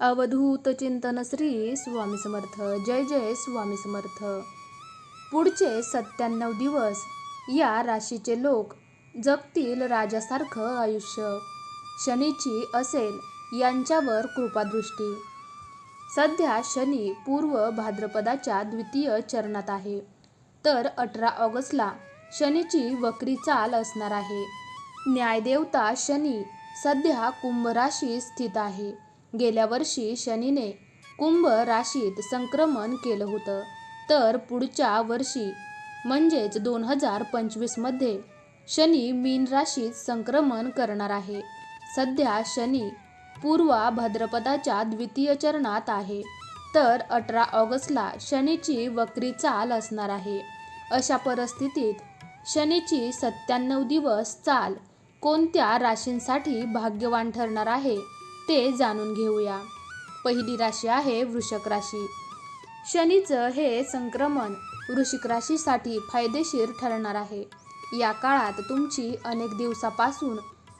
अवधूत चिंतन श्री स्वामी समर्थ. जय जय स्वामी समर्थ. पुढचे सत्त्याण्णव दिवस या राशीचे लोक जगतील राजासारखं आयुष्य. शनीची असेल यांच्यावर कृपादृष्टी. सध्या शनी पूर्व भाद्रपदाच्या द्वितीय चरणात आहे. तर अठरा ऑगस्टला शनीची वक्री चाल असणार आहे. न्यायदेवता शनी सध्या कुंभ राशीत स्थित आहे. गेल्या वर्षी शनीने कुंभ राशीत संक्रमण केलं होतं. तर पुढच्या वर्षी म्हणजेच दोन हजार पंचवीसमध्ये शनी मीन राशीत संक्रमण करणार आहे. सध्या शनी पूर्वा भाद्रपदाच्या द्वितीय चरणात आहे. तर अठरा ऑगस्टला शनीची वक्री चाल असणार आहे. अशा परिस्थितीत शनीची सत्त्याण्णव दिवस चाल कोणत्या राशींसाठी भाग्यवान ठरणार आहे? ते जाणून घेऊया. पहिली राशी आहे वृषक राशी. शनीचं हे संक्रमण वृश्चिक राशीसाठी फायदेशीर ठरणार आहे. या काळात तुमची अनेक दिवसापासून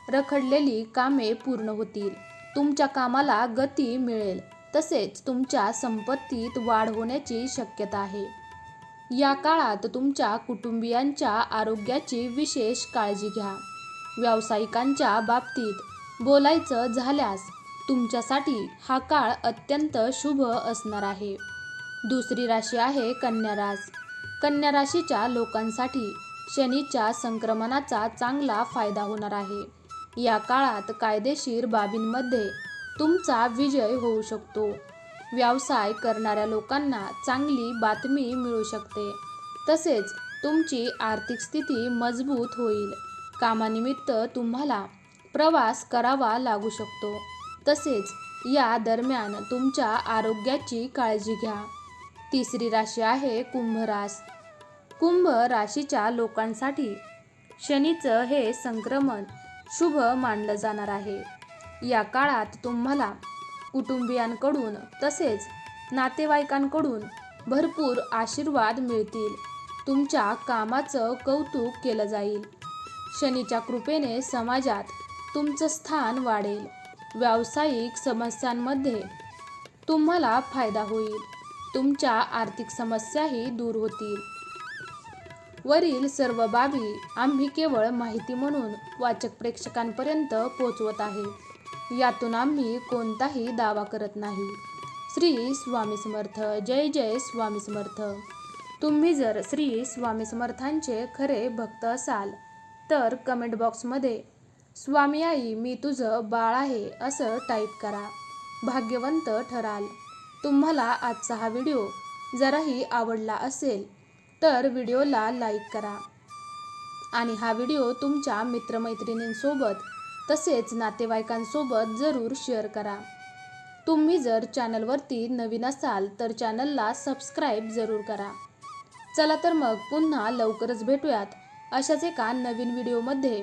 रखडलेली कामे पूर्ण होतील. तुमच्या कामाला गती मिळेल. तसेच तुमच्या संपत्तीत वाढ होण्याची शक्यता आहे. या काळात तुमच्या कुटुंबियांच्या आरोग्याची विशेष काळजी घ्या. व्यावसायिकांच्या बाबतीत बोलायचं झाल्यास तुमच्यासाठी हा काळ अत्यंत शुभ असणार आहे. दुसरी राशी आहे कन्या रास. कन्या राशीच्या लोकांसाठी शनीच्या संक्रमणाचा चांगला फायदा होणार आहे. या काळात कायदेशीर बाबींमध्ये तुमचा विजय होऊ शकतो. व्यवसाय करणाऱ्या लोकांना चांगली बातमी मिळू शकते. तसेच तुमची आर्थिक स्थिती मजबूत होईल. कामानिमित्त तुम्हाला प्रवास करावा लागू शकतो. तसेच या दरम्यान तुमच्या आरोग्याची काळजी घ्या. तिसरी राशी आहे कुंभ रास. कुंभ राशीच्या लोकांसाठी शनीचं हे संक्रमण शुभ मानलं जाणार आहे. या काळात तुम्हाला कुटुंबियांकडून तसेच नातेवाईकांकडून भरपूर आशीर्वाद मिळतील. तुमच्या कामाचं कौतुक केलं जाईल. शनीच्या कृपेने समाजात तुमचं स्थान वाढेल. व्यावसायिक समस्यांमध्ये तुम्हाला फायदा होईल. तुमच्या आर्थिक समस्याही दूर होतील. वरील सर्व बाबी आम्ही केवळ माहिती म्हणून वाचक प्रेक्षकांपर्यंत पोचवत आहे. यातून आम्ही कोणताही दावा करत नाही. श्री स्वामी समर्थ. जय जय स्वामी समर्थ. तुम्ही जर श्री स्वामी समर्थांचे खरे भक्त असाल तर कमेंट बॉक्समध्ये स्वामी आई मी तुझं बाळ आहे असं टाईप करा. भाग्यवंत ठराल. तुम्हाला आजचा हा व्हिडिओ जराही आवडला असेल तर व्हिडिओला लाईक करा. आणि हा व्हिडिओ तुमच्या मित्रमैत्रिणींसोबत तसेच नातेवाईकांसोबत जरूर शेअर करा. तुम्ही जर चॅनलवरती नवीन असाल तर चॅनलला सबस्क्राईब जरूर करा. चला तर मग पुन्हा लवकरच भेटूयात अशाच एका नवीन व्हिडिओमध्ये